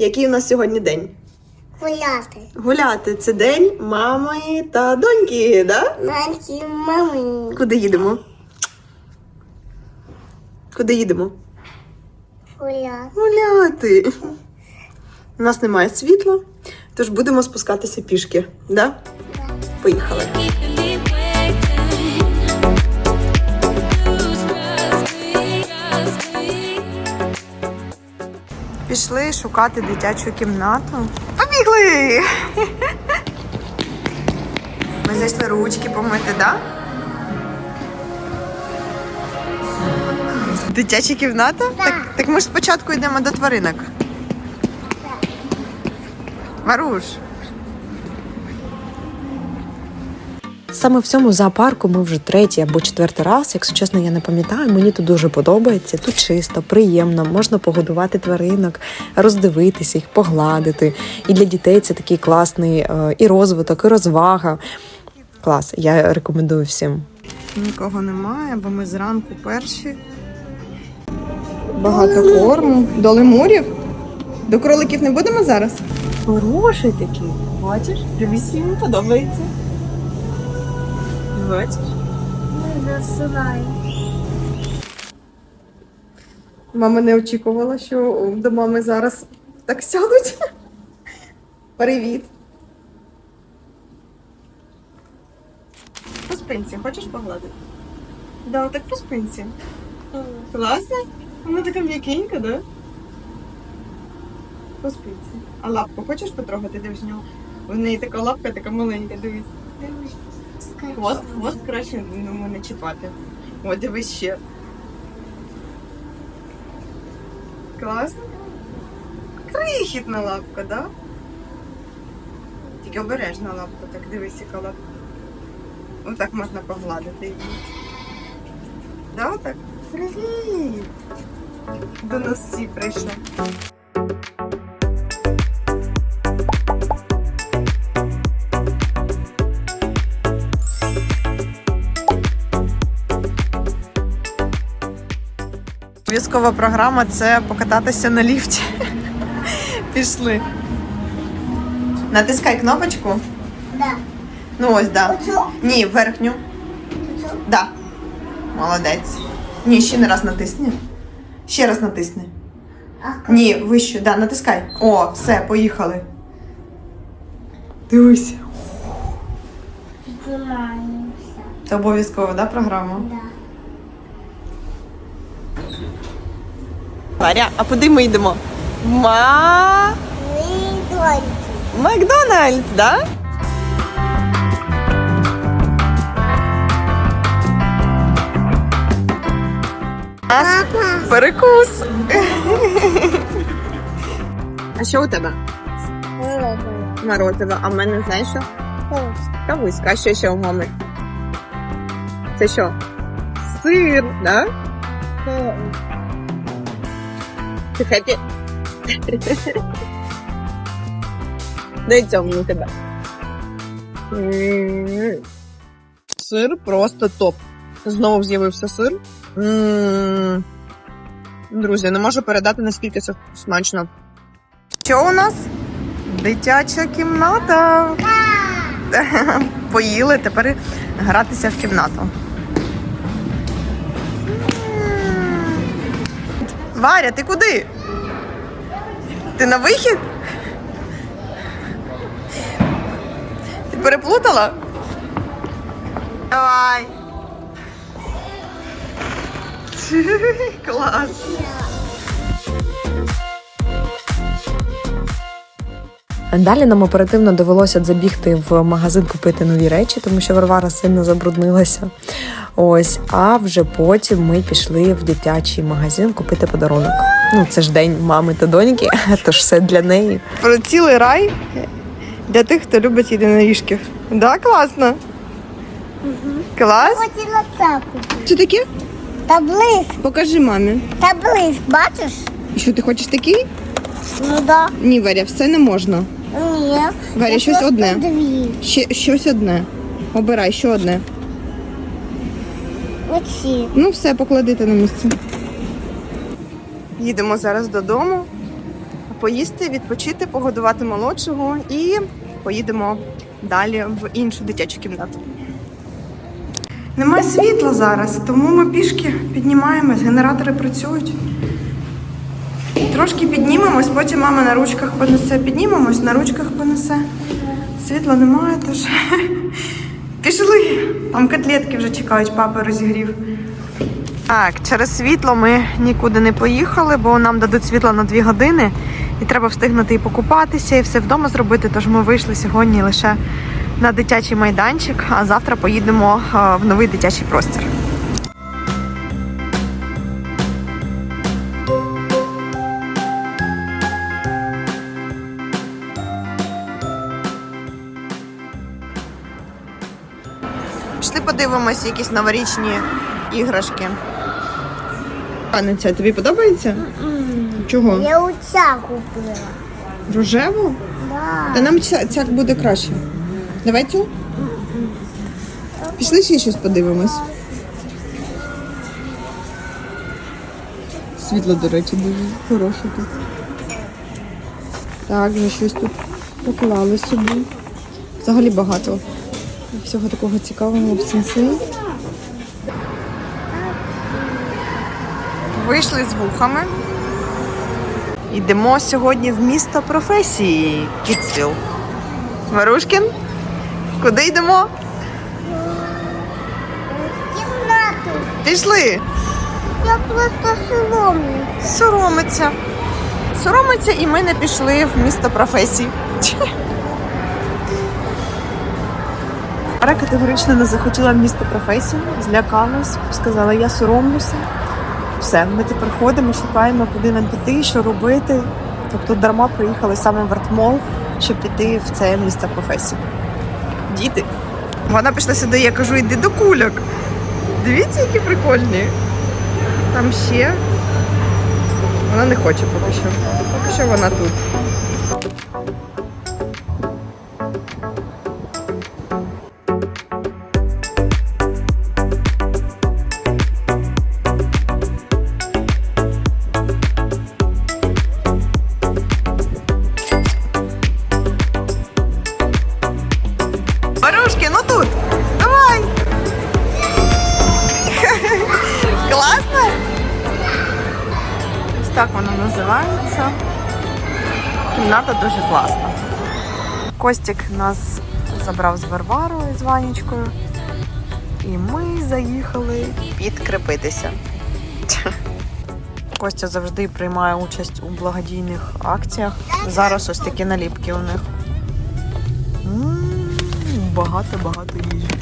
Який у нас сьогодні день? Гуляти. Гуляти це день мами та доньки, да? Маленькі мами. Куди їдемо? Куди їдемо? Гуляти. Гуляти. У нас немає світла, тож будемо спускатися пішки, да? Поїхали. Пішли шукати дитячу кімнату. Побігли! Ми зайшли ручки помити, да? Дитяча кімната? Так, так ми ж спочатку йдемо до тваринок. Маруш. Саме в цьому зоопарку ми вже третій або четвертий раз. Якщо чесно, я не пам'ятаю. Мені тут дуже подобається. Тут чисто, приємно, можна погодувати тваринок, роздивитися їх, погладити. І для дітей це такий класний е, і розвиток, і розвага. Клас, я рекомендую всім. Нікого немає, бо ми зранку перші. Багато корму. До лемурів. До кроликів не будемо зараз? Хороший такий. Бачиш? Дивись, йому подобається. Бачиш? Не засинай. Мама не очікувала, що до мами зараз так сядуть. Привіт. По спинці, хочеш погладити? Да, так по спинці. Класно? Вона така м'якенька, да? По спинці. А лапку хочеш потрогати? Дивись в нього. В неї така лапка, така маленька, дивись. Хвост, хвост краще ну, не чіпати. О, дивись ще. Класно. Крихітна лапка, да? Тільки обережна лапка, так дивись, яка лапка. Отак можна погладити її. Да, отак? Привіт! До нас всі прийшли. Обов'язкова програма це покататися на ліфті. Пішли. Натискай кнопочку. Да. Ну ось, да. Оцю? Ні, верхню. Оцю? Да. Молодець. Ні, ще не раз натисни. Ще раз натисни. А Ні, вищу, да, натискай. О, все, поїхали. Дивись. піднімаємося. Це обов'язково, да, програма? Да. Варя, а куди ми йдемо? Ма... Ми. Макдональдс, да? Нас перекус. А що у тебе? Морозиво. А в мене знаєш що? Кавуська. А що ще у мами? Це що? Сир, да? Ти хеппі? Дай цьому тебе. М. Сир просто топ. Знову з'явився сир. М. Друзі, не можу передати, наскільки це смачно. Що у нас? Дитяча кімната. Поїли, тепер гратися в кімнату. Варя, ти куди? Ти на вихід? Ти переплутала? Давай. Клас. Далі нам оперативно довелося забігти в магазин купити нові речі, тому що Варвара сильно забруднилася. Ось, а вже потім ми пішли в дитячий магазин купити подарунок. Ну, це ж день мами та доньки, тож все для неї. Про цілий рай для тих, хто любить єдиноріжків. Да, класно. Клас. Хотіла цапку. Що таке? Та блиск. Покажи мамі. Та блиск, бачиш? І що ти хочеш такий? Ну да. Ні, Варя, все не можна. Ні. Варя, щось одне. Дві. Ще щось одне. Обирай, що одне. Оці. Ну, все, покладите на місце. Їдемо зараз додому. поїсти, відпочити, погодувати молодшого і поїдемо далі в іншу дитячу кімнату. Немає світла зараз, тому ми пішки піднімаємось, генератори працюють. Трошки піднімемось, потім мама на ручках понесе. Піднімемось, на ручках понесе. Світла немає, тож пішли. Там котлетки вже чекають, папа розігрів. Так, через світло ми нікуди не поїхали, бо нам дадуть світло на 2 години. І треба встигнути і покупатися, і все вдома зробити. Тож ми вийшли сьогодні лише на дитячий майданчик, а завтра поїдемо е, в новий дитячий простір. Пішли подивимося якісь новорічні іграшки. Аниця, тобі подобається? Чого? Я оця купила. Рожеву? Да. Та нам ця, ця буде краще. Давай цю. Пішли ще щось подивимось. Світло, до речі, дуже хороше тут. Так, вже щось тут поклали собі. Взагалі багато всього такого цікавого в сенсі. Вийшли з вухами. Йдемо сьогодні в місто професії Кіцвіл. Марушкін, куди йдемо? Кімнату. Пішли. Я просто соломлю. Соромиться. Соромиться, і ми не пішли в місто професій. Ара категорично не захотіла в місто професій, злякалась, сказала, я соромлюся. Все, ми тепер ходимо, шукаємо, куди нам піти, що робити. Тобто дарма приїхали саме в артмол, щоб піти в це місто професій. Діти. Вона пішла сюди, я кажу, йди до кульок. Дивіться, які прикольні. Там ще. Вона не хоче поки що. Поки що вона тут. Кімната дуже класна. Костік нас забрав з Варварою з Ванечкою. І ми заїхали підкріпитися. Костя завжди приймає участь у благодійних акціях. Зараз ось такі наліпки у них. Багато-багато їжі.